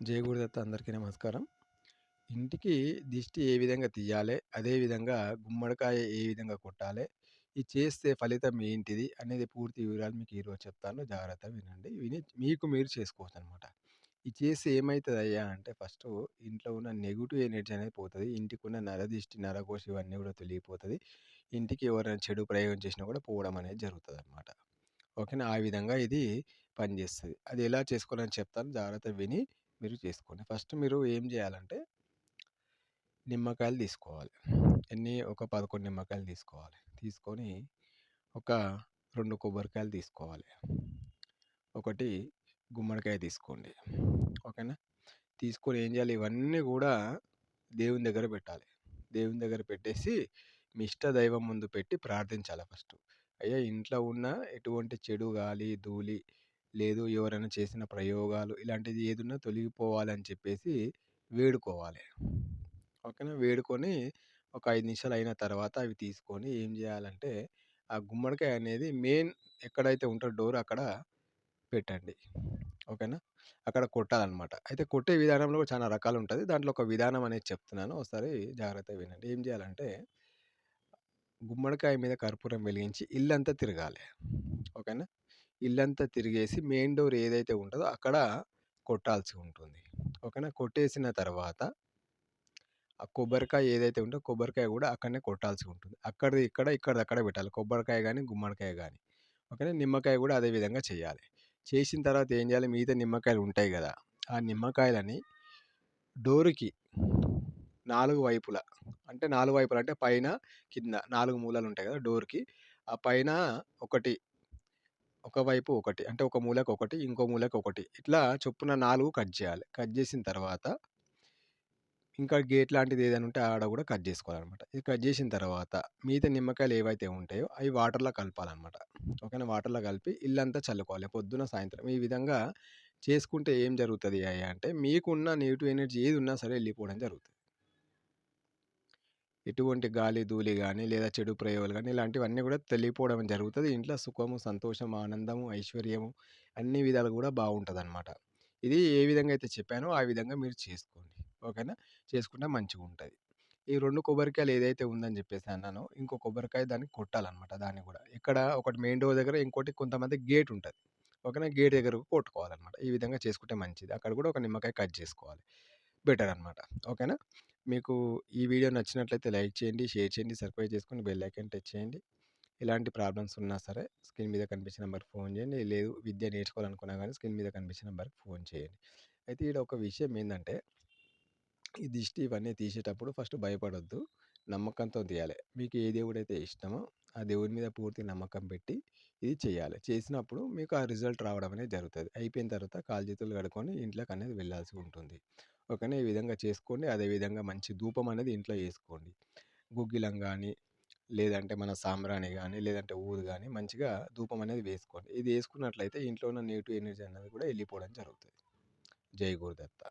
జయగురుదత్త అందరికీ నమస్కారం. ఇంటికి దిష్టి ఏ విధంగా తీయాలి అదేవిధంగా గుమ్మడికాయ ఏ విధంగా కొట్టాలి ఇది చేస్తే ఫలితం ఏంటిది అనేది పూర్తి వివరాలు మీకు ఈరోజు చెప్తాను. జాగ్రత్త వినండి. విని మీకు మీరు చేసుకోవచ్చు అనమాట ఇది చేస్తే ఏమవుతుంది అయ్యా అంటే ఫస్ట్ ఇంట్లో ఉన్న నెగిటివ్ ఎనర్జీ అనేది పోతుంది. ఇంటికి ఉన్న నరదిష్టి నరకోశ ఇవన్నీ కూడా తొలగిపోతుంది. ఇంటికి ఎవరైనా చెడు ప్రయోగం చేసినా కూడా పోవడం అనేది జరుగుతుంది అనమాట ఓకేనా? ఆ విధంగా ఇది పనిచేస్తుంది. అది ఎలా చేసుకోవాలని చెప్తాను. జాగ్రత్త విని మీరు చేసుకోండి. ఫస్ట్ మీరు ఏం చేయాలంటే నిమ్మకాయలు తీసుకోవాలి. ఎన్ని? ఒక పదకొండు నిమ్మకాయలు తీసుకోవాలి. తీసుకొని ఒక రెండు కొబ్బరికాయలు తీసుకోవాలి. ఒకటి గుమ్మడికాయ తీసుకోండి. ఓకేనా? తీసుకొని ఏం చేయాలి? ఇవన్నీ కూడా దేవుని దగ్గర పెట్టాలి. దేవుని దగ్గర పెట్టేసి మీ ఇష్ట దైవం ముందు పెట్టి ప్రార్థించాలి ఫస్ట్. అయ్యా ఇంట్లో ఉన్న ఎటువంటి చెడు గాలి ధూళి లేదు ఎవరైనా చేసిన ప్రయోగాలు ఇలాంటిది ఏదున్నా తొలగిపోవాలని చెప్పేసి వేడుకోవాలి. ఓకేనా? వేడుకొని ఒక ఐదు నిమిషాలు అయిన తర్వాత అవి తీసుకొని ఏం చేయాలంటే ఆ గుమ్మడికాయ అనేది మెయిన్ ఎక్కడైతే ఉంటుందో డోర్ అక్కడ పెట్టండి. ఓకేనా? అక్కడ కొట్టాలన్నమాట. అయితే కొట్టే విధానంలో చాలా రకాలు ఉంటుంది. దాంట్లో ఒక విధానం అనేది చెప్తున్నాను. ఒకసారి జాగ్రత్తగా వినండి. ఏం చేయాలంటే గుమ్మడికాయ మీద కర్పూరం వెలిగించి ఇల్లంతా తిరగాలి. ఓకేనా? ఇల్లంతా తిరిగేసి మెయిన్ డోర్ ఏదైతే ఉంటుందో అక్కడ కొట్టాల్సి ఉంటుంది. ఓకేనా? కొట్టేసిన తర్వాత ఆ కొబ్బరికాయ ఏదైతే ఉంటుందో కొబ్బరికాయ కూడా అక్కడనే కొట్టాల్సి ఉంటుంది. అక్కడిది ఇక్కడ ఇక్కడ అక్కడ పెట్టాలి. కొబ్బరికాయ కానీ గుమ్మడికాయ కానీ ఓకేనా? నిమ్మకాయ కూడా అదే విధంగా చేయాలి. చేసిన తర్వాత ఏం చేయాలి? మిగతా నిమ్మకాయలు ఉంటాయి కదా! ఆ నిమ్మకాయలని డోరుకి నాలుగు వైపులా అంటే నాలుగు వైపులా అంటే పైన కింద నాలుగు మూలలు ఉంటాయి కదా! డోర్కి. ఆ పైన ఒకటి ఒకవైపు ఒకటి అంటే ఒక మూలకు ఒకటి ఇంకో మూలకు ఒకటి. ఇట్లా చొప్పున నాలుగు కట్ చేయాలి. కట్ చేసిన తర్వాత ఇంకా గేట్ లాంటిది ఏదైనా ఉంటే ఆడ కూడా కట్ చేసుకోవాలన్నమాట. ఇది కట్ చేసిన తర్వాత మిగతా నిమ్మకాయలు ఏవైతే ఉంటాయో అవి వాటర్లో కలపాలన్నమాట. ఓకేనా? వాటర్లో కలిపి ఇల్లంతా చల్లుకోవాలి. పొద్దున సాయంత్రం. ఈ విధంగా చేసుకుంటే ఏం జరుగుతుంది అంటే మీకున్న నెగిటివ్ ఎనర్జీ ఏది ఉన్నా సరే వెళ్ళిపోవడం జరుగుతుంది. ఎటువంటి గాలి ధూళి కానీ లేదా చెడు ప్రయోగాలు కానీ ఇలాంటివన్నీ కూడా తెలియపోవడం జరుగుతుంది. ఇంట్లో సుఖము సంతోషం ఆనందము ఐశ్వర్యము అన్ని విధాలు కూడా బాగుంటుంది అనమాట ఇది ఏ విధంగా అయితే చెప్పానో ఆ విధంగా మీరు చేసుకోండి. ఓకేనా? చేసుకుంటే మంచిగా ఉంటుంది. ఈ రెండు కొబ్బరికాయలు ఏదైతే ఉందని చెప్పేసి అన్నానో ఇంకో కొబ్బరికాయ దాన్ని కొట్టాలన్నమాట దాన్ని కూడా. ఇక్కడ ఒకటి మెయిన్ డోర్ దగ్గర ఇంకోటి కొంతమంది గేట్ ఉంటుంది. ఓకేనా? గేట్ దగ్గరకు కొట్టుకోవాలన్నమాట. ఈ విధంగా చేసుకుంటే మంచిది. అక్కడ కూడా ఒక నిమ్మకాయ కట్ చేసుకోవాలి. బెటర్ అనమాట ఓకేనా? మీకు ఈ వీడియో నచ్చినట్లయితే లైక్ చేయండి షేర్ చేయండి సబ్స్క్రైబ్ చేసుకుని బెల్ ఐకాన్ టచ్ చేయండి. ఇలాంటి ప్రాబ్లమ్స్ ఉన్నా సరే స్క్రీన్ మీద కనిపించిన నెంబర్కి ఫోన్ చేయండి. లేదు విద్య నేర్చుకోవాలనుకున్నా కానీ స్క్రీన్ మీద కనిపించిన నెంబర్కి ఫోన్ చేయండి. అయితే ఇక్కడ ఒక విషయం ఏంటంటే ఈ దిష్టి ఇవన్నీ తీసేటప్పుడు ఫస్ట్ భయపడొద్దు. నమ్మకంతో తీయాలి. మీకు ఏ దేవుడైతే ఇష్టమో ఆ దేవుడి మీద పూర్తి నమ్మకం పెట్టి ఇది చేయాలి. చేసినప్పుడు మీకు ఆ రిజల్ట్ రావడం అనేది జరుగుతుంది. అయిపోయిన తర్వాత కాలు చేతులు కడుక్కొని ఇంట్లోకి అనేది వెళ్ళాల్సి ఉంటుంది. ఓకేనా? ఈ విధంగా చేసుకోండి. అదేవిధంగా మంచి ధూపం అనేది ఇంట్లో వేసుకోండి. గుగ్గిలం కానీ లేదంటే మన సాంబ్రాణి కానీ లేదంటే ఊరు కానీ మంచిగా ధూపం అనేది వేసుకోండి. ఇది వేసుకున్నట్లయితే ఇంట్లో ఉన్న నెగిటివ్ ఎనర్జీ అనేది కూడా వెళ్ళిపోవడం జరుగుతుంది. జై గురుదత్త.